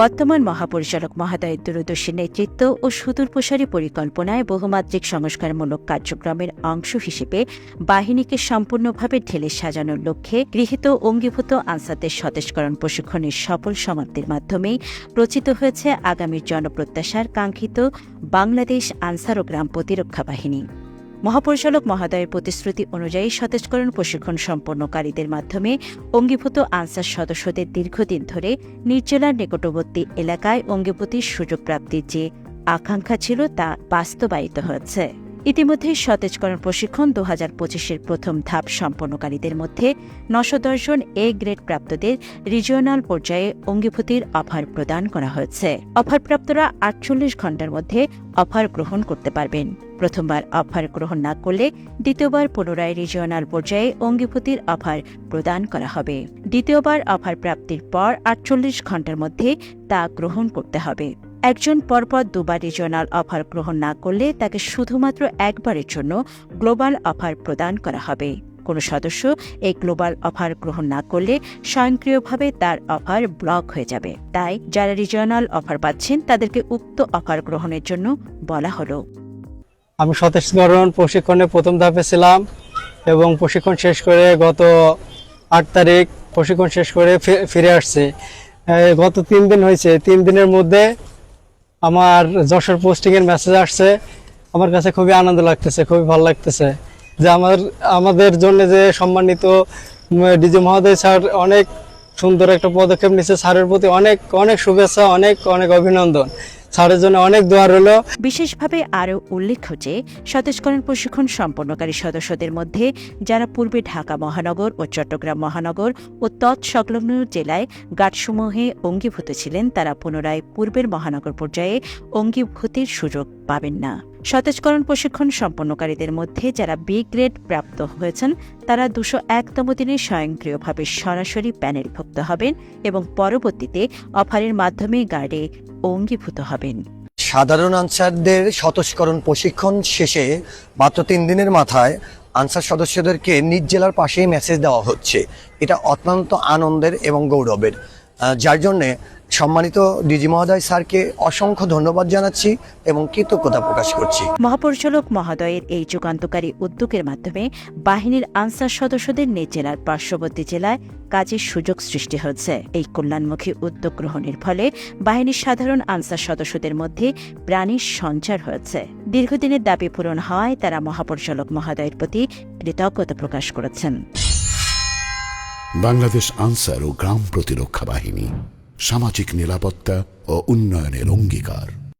বর্তমান মহাপরিচালক মহাদয়ের দূরদর্শী নেতৃত্ব ও সুদূরপ্রসারী পরিকল্পনায় বহুমাত্রিক সংস্কারমূলক কার্যক্রমের অংশ হিসেবে বাহিনীকে সম্পূর্ণভাবে ঢেলে সাজানোর লক্ষ্যে গৃহীত অঙ্গীভূত আনসারদের সতেজকরণ প্রশিক্ষণের সফল সমাপ্তির মাধ্যমেই রচিত হয়েছে আগামীর জনপ্রত্যাশার কাঙ্ক্ষিত বাংলাদেশ আনসার ও গ্রাম প্রতিরক্ষা বাহিনী। মহাপরিচালক মহাদয়ের প্রতিশ্রুতি অনুযায়ী সতেজকরণ প্রশিক্ষণ সম্পন্নকারীদের মাধ্যমে অঙ্গীভূত আনসার সদস্যদের দীর্ঘদিন ধরে নির্জলার নিকটবর্তী এলাকায় অঙ্গীভূতির সুযোগ প্রাপ্তির যে আকাঙ্ক্ষা ছিল তা বাস্তবায়িত হয়েছে। ইতিমধ্যে সতেজকরণ প্রশিক্ষণ দু হাজার পঁচিশের প্রথম ধাপ সম্পন্নকারীদের মধ্যে নশো জন এ গ্রেড প্রাপ্তদের রিজিওনাল পর্যায়ে অঙ্গীভূতির অফার প্রদান করা হয়েছে। অফারপ্রাপ্তরা আটচল্লিশ ঘণ্টার মধ্যে অফার গ্রহণ করতে পারবেন। প্রথমবার অফার গ্রহণ না করলে দ্বিতীয়বার পুনরায় রিজিওনাল পর্যায়ে অঙ্গীভূতির অফার প্রদান করা হবে। দ্বিতীয়বার অফার প্রাপ্তির পর আটচল্লিশ ঘণ্টার মধ্যে তা গ্রহণ করতে হবে। একজন পরপর দুবার রিজিওনাল অফার গ্রহণ না করলে তাকে শুধুমাত্র একবারের জন্য গ্লোবাল অফার প্রদান করা হবে। কোনো সদস্য এই গ্লোবাল অফার গ্রহণ না করলে স্বয়ংক্রিয়ভাবে তার অফার ব্লক হয়ে যাবে। তাই যারা রিজিওনাল অফার পাচ্ছেন, তাদেরকে উক্ত অফার গ্রহণের জন্য বলা হলো। আমি সতীশ সতেজকরণ প্রশিক্ষণে প্রথম ধাপে ছিলাম এবং প্রশিক্ষণ শেষ করে গত আট তারিখ প্রশিক্ষণ শেষ করে ফিরে আসছে। গত তিন দিন হয়েছে। তিন দিনের মধ্যে আমার যশোর পোস্টিংয়ের মেসেজ আসছে। আমার কাছে খুবই আনন্দ লাগতেছে, খুবই ভালো লাগতেছে যে আমার, আমাদের জন্য যে সম্মানিত ডিজি মহোদয় স্যার অনেক সুন্দর একটা পদক্ষেপ নিচ্ছে স্যারের প্রতি অনেক অনেক শুভেচ্ছা, অনেক অনেক অভিনন্দন। স্যারের জন্য অনেক দোয়া রইল। বিশেষভাবে আরও উল্লেখ্য যে সতেজকরণ প্রশিক্ষণ সম্পন্নকারী সদস্যদের মধ্যে যারা পূর্বে ঢাকা মহানগর ও চট্টগ্রাম মহানগর ও তৎসংলগ্ন জেলায় গাঁটসমূহে অঙ্গীভূত ছিলেন, তারা পুনরায় পূর্বের মহানগর পর্যায়ে অঙ্গীভূতির সুযোগ পাবেন না। সতেজকরণ প্রশিক্ষণ সম্পন্নকারীদের মধ্যে যারা বি গ্রেড প্রাপ্ত হয়েছেন, তারা দুশো একতম দিনে স্বয়ংক্রিয়ভাবে সরাসরি প্যানেলভুক্ত হবেন এবং পরবর্তীতে অফারের মাধ্যমে গার্ডে অঙ্গীভূত হবেন। সাধারণ আনসারদের সতস্করণ প্রশিক্ষণ শেষে মাত্র তিন দিনের মাথায় আনসার সদস্যদেরকে নিজ জেলার পাশেই মেসেজ দেওয়া হচ্ছে। এটা অত্যন্ত আনন্দের এবং গৌরবের। যার জন্যে সম্মানিত ডিজি মহোদয় স্যারকে অসংখ্য ধন্যবাদ জানাচ্ছি এবং কৃতজ্ঞতা প্রকাশ করছি। মহাপরিচালক মহোদয়ের এই যুগান্তকারী উদ্যোগের মাধ্যমে বাহিনীর আনসার সদস্যদের নিজ জেলার পার্শ্ববর্তী জেলায় কাজের সুযোগ সৃষ্টি হয়েছে। এই কল্যাণমুখী উদ্যোগ গ্রহণের ফলে বাহিনীর সাধারণ আনসার সদস্যদের মধ্যে প্রাণীর সঞ্চার হয়েছে। দীর্ঘদিনের দাবি পূরণ হওয়ায় তারা মহাপরিচালক মহোদয়ের প্রতি কৃতজ্ঞতা প্রকাশ করেছেন। বাংলাদেশ আনসার ও গ্রাম প্রতিরক্ষা বাহিনী সামাজিক নিরাপত্তা ও উন্নয়নের অঙ্গীকার।